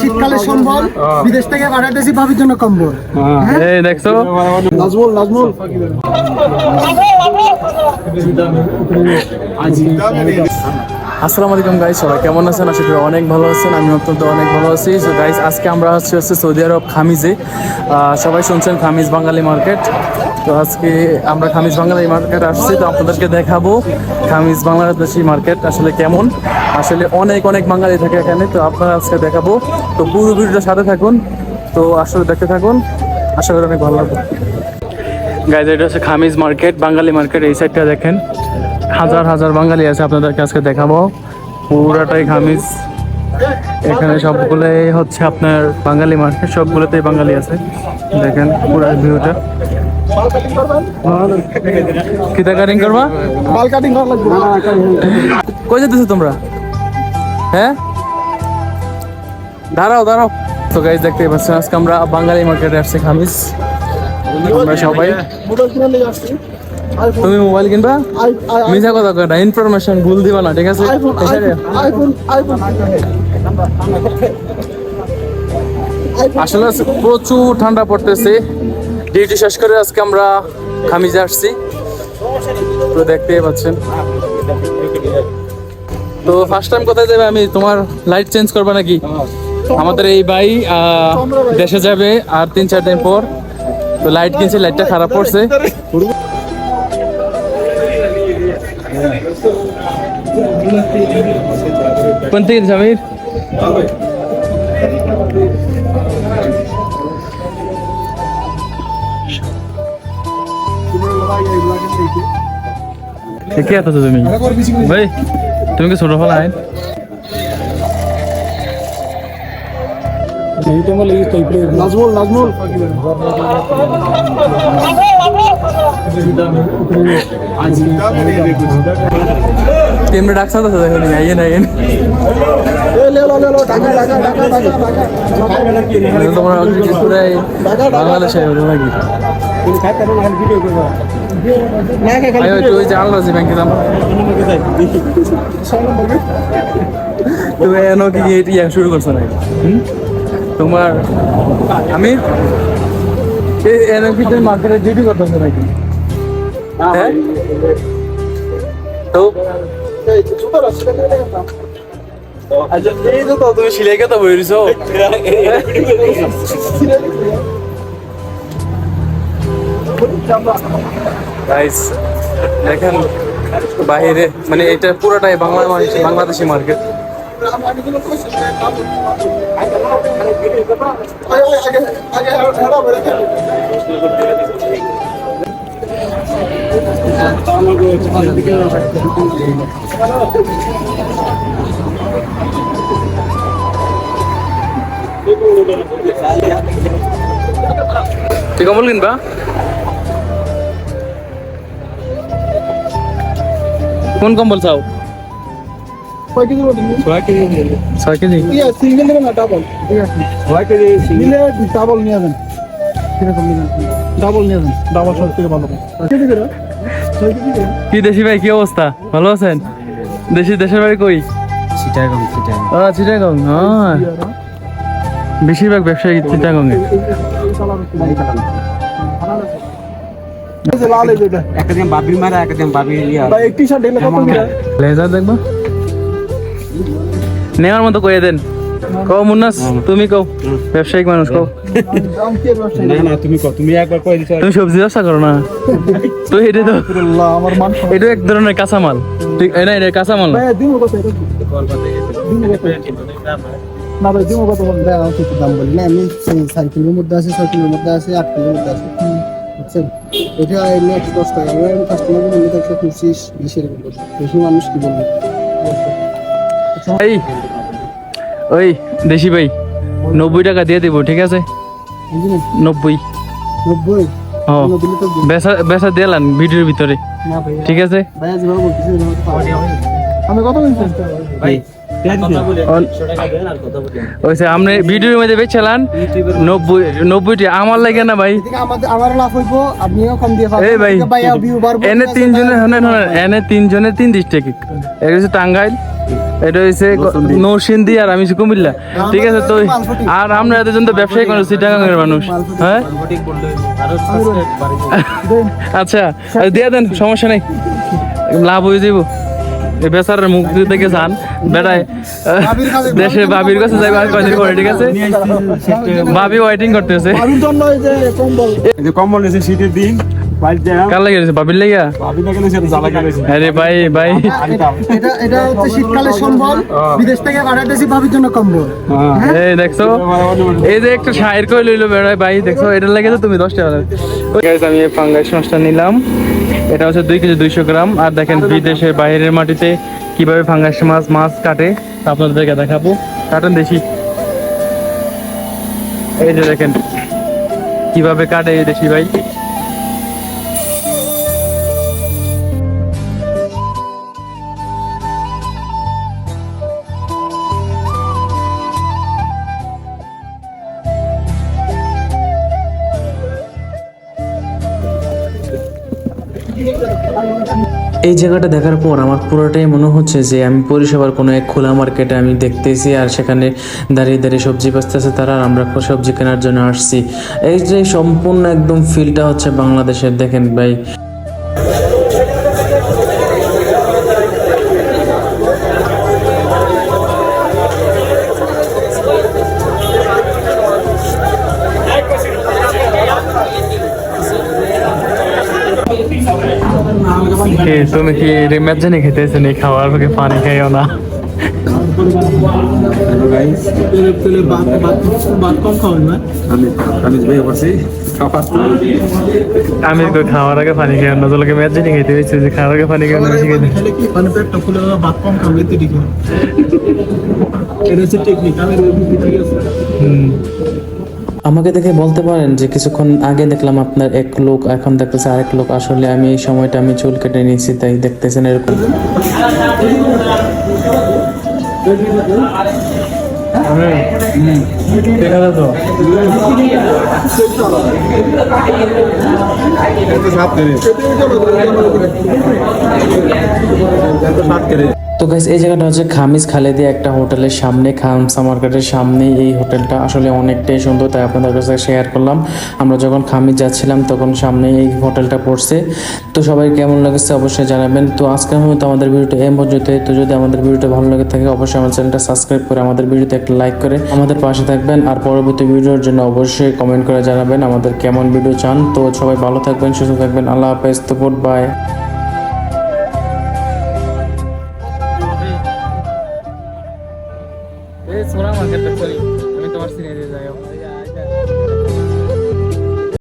শীতকালে সম্বল বিদেশ থেকে ভাবির জন্য কম্বল। এই দেখছ? নাজমুল নাজমুল। আসসালামু আলাইকুম গাইস সবাই কেমন আছেন? আশা করি অনেক ভালো আছেন আমি অত্যন্ত অনেক ভালো আছি। সো গাইস আজকে আমরা হচ্ছে হচ্ছে সৌদি আরব খামিজে। সবাই শুনছেন খামিজ বাঙালি মার্কেট। তো আজকে আমরা খামিজ বাঙালি মার্কেট আসছি, তো আপনাদেরকে দেখাবো খামিজ বাংলাদেশি মার্কেট আসলে কেমন। আসলে অনেক অনেক বাঙালি থাকে এখানে, তো আপনারা আজকে দেখাবো। তো পুরো ভিডিওটা সাথে থাকুন, তো আসলে দেখতে থাকুন। আশা করি অনেক ভালো লাগবে। গাইজ এটা হচ্ছে খামিজ মার্কেট বাঙালি মার্কেট এই সাইডটা দেখেন। হাজার হাজার বাঙালি আছে আপনাদেরকে আজকে দেখাবো। পুরাটাই খামিজ। এখানে সবগুলোই হচ্ছে আপনার বাঙালি মার্কেট সবগুলোতেই বাঙালি আছে। দেখেন পুরো ভিউটা কিতা কাটিং করবা? বাল কাটিং করা লাগবে। কই যেতেছো তোমরা? হ্যাঁ? দাঁড়াও দাঁড়াও। তো গাইজ দেখতে পাচ্ছেন আজকে আমরা বাঙালি মার্কেটে আসছি খামিজ। আমরা সবাই। তুমি মোবাইল কিনবা? মিথ্যা কথা কয় না ইনফরমেশন ভুল দিবা না ঠিক আছে? আসলে প্রচুর ঠান্ডা পড়তেছে। ডিউটি শেষ করে আজকে আমরা খামিজে আসছি। তো দেখতেই পাচ্ছেন। তো ফার্স্ট টাইম কোথায় যাবে? আমি তোমার লাইট চেঞ্জ করবে নাকি? আমাদের এই ভাই দেশে যাবে আর তিন চার দিন পর। তো লাইট কিনছে লাইটটা খারাপ পড়ছে। থেকে জামির কে আছো তুমি? ভাই তুমি কি ছোট ফলা আইন? নাজমুল নাজমুল। তেমনি ডাকছা তো দেখো নি আইয়েন আইয়েন। এ লে লো লে লো টাকা টাকা টাকা টাকা টাকা তোমরা বাংলাদেশে নাকি? না আয়, একটু ওই যে ব্যাংকে দাম তুমি এনো কি ইয়া শুরু করছ নাকি? তোমার আমি এনো কি তুমি মার্কেটে ডিউটি করতেছো নাকি? হ্যাঁ? তো? আচ্ছা এই তো তুমি সিলাই কথা বইরিছো গাইস দেখেন বাইরে মানে এটা পুরোটাই বাংলা মানুষ- বাংলাদেশি মার্কেট তুই কমল কিনবা? কোন কম্বল চাও কয় কেজি ছয় কেজি সিঙ্গেল নেবেন না ডাবল নিলে ডাবল নিয়ে যাবেন ডাবল নিয়ে যাবেন ডাবল সব থেকে ভালো কি দেশি ভাই কি অবস্থা ভালো আছেন দেশি দেশের বাড়ি কই চিটাগং চিটাগং ও চিটাগং হ্যাঁ বেশিরভাগ ব্যবসায়ী চিটাগং এ লাল এই যে এটা। একদম বাবির মারা একদম বাবির ইয়া। ভাই এক টি শার্ট এগুলো কত করে? লেজার দেখব? নেওয়ার মতো কয়ে দেন। কও মুন্নাস তুমি কও ব্যবসায়িক মানুষ কও। না না তুমি কত তুমি একবার কই দিছো। তুমি সবজি ব্যবসা করো না। তো এটা তো আমার মান এটা এক ধরনের কাঁচামাল। ঠিক না এটা কাঁচামাল না। দিমু কত এটা দিমু কত? না ভাই দিমু কত বলেন দাম বলি? না আমি সাইকেলের মধ্যে আছে ছয় কিলোর মধ্যে আছে আট কিলোর মধ্যে আছে। বুঝছেন? এটা এমনি একশো দশ টাকা। আমি কাস্টমার বললে তো একশো পঁচিশ বিশ এরকম বেশি মানুষ কি বলবে? এই ওই দেশি ভাই নব্বই টাকা দিয়ে দেবো ঠিক আছে? নব্বই। নব্বই। বেচা বেচা দিলাম ভিডিওর ভিতরে। ঠিক আছে। আমি কত আপনি ভিডিওর মধ্যে নব্বই নব্বইটি আমার লাগে না ভাই। এদিকে আমার লাভ হইবো আপনিও কম দিয়ে এই ভাই এনে শোনেন শোনেন এনে তিনজনের তিন ডিস্ট্রিক্ট এটা হচ্ছে টাঙ্গাইল এটা হচ্ছে নৌসিন্দি আর আমি কুমিল্লা। ঠিক আছে তো আর আমরা এতজন তো ব্যবসায়ী মানুষ চিটাগাঙ্গের মানুষ। হ্যাঁ? আচ্ছা দিয়ে দেন সমস্যা নেই। লাভ হয়ে যাব বেচারের মুখ দিতে গেছে আন বেড়ায় দেশে বাবির কাছে আর কয়দিন পরে ঠিক আছে? বাবি ওয়েটিং করতেছে। বাবির জন্য এই যে কম্বল। এই যে কম্বল নিয়েছে শীতের দিন কার লাগে বাবির লাগিয়া আরে ভাই ভাই। এটা এটা হচ্ছে শীতকালের সম্বল। বিদেশ থেকে পাঠাইতেছি ভাবির জন্য কম্বল। এই দেখছ? এই যে একটা শায়ের কই লইলো বেড়ায় ভাই দেখছ? লাগে তো তুমি দশ টাকা গাইস আমি এই ফাঙ্গাস মাছটা নিলাম। এটা হচ্ছে দুই কেজি দুইশো গ্রাম। আর দেখেন বিদেশের বাইরের মাটিতে কীভাবে ফাঙ্গাস মাছ মাছ কাটে আপনাদেরকে দেখাবো। কাটেন দেশি এই যে দেখেন কীভাবে কাটে এই দেশি ভাই। এই জায়গাটা দেখার পর আমার পুরোটাই মনে হচ্ছে যে আমি পরিষেবার কোনো এক খোলা মার্কেটে আমি দেখতেছি আর সেখানে দাঁড়িয়ে দাঁড়িয়ে সবজি বেচতেছে তারা আর আমরা সবজি কেনার জন্য আসছি। এই যে সম্পূর্ণ একদম ফিলটা হচ্ছে বাংলাদেশের, দেখেন ভাই। তুমি কি রিম্যাচ জানি খেতেছো নি খাওয়ার পরে পানি খাইও না। আমি কই খাওয়ার আগে পানি খাইও না তোকে ম্যাচ জানি খেতে হয়েছে যে খাওয়ার আগে পানি খাইও না বেশি খাইতে। এটা হচ্ছে টেকনিক আমি হুম। আমাকে দেখে বলতে পারেন যে কিছুক্ষণ আগে দেখলাম আপনার এক লোক, এখন দেখতেছে আরেক লোক। আসলে আমি এই সময়টা আমি চুল কেটে নিয়েছি, তাই দেখতেছেন এরকম। তো গাইস এই জায়গাটা হচ্ছে খামিজ খালেদি একটা হোটেলের সামনে, খামসা মার্কেটের সামনে। এই হোটেলটা আসলে অনেকটাই সুন্দর, তাই আপনাদের কাছে শেয়ার করলাম। আমরা যখন খামিজ যাচ্ছিলাম, তখন সামনে এই হোটেলটা পড়ছে। তো সবাই কেমন লাগছে অবশ্যই জানাবেন। তো আজকের মতো আমাদের ভিডিওটা এম পর্যন্ত তো যদি আমাদের ভিডিওটা ভালো লাগে থাকে, অবশ্যই আমার চ্যানেলটা সাবস্ক্রাইব করে আমাদের ভিডিওতে একটা লাইক করে আমাদের পাশে থাকবেন। আর পরবর্তী ভিডিওর জন্য অবশ্যই কমেন্ট করে জানাবেন আমাদের কেমন ভিডিও চান। তো সবাই ভালো থাকবেন, সুস্থ থাকবেন। আল্লাহ হাফেজ। তো গুড বাই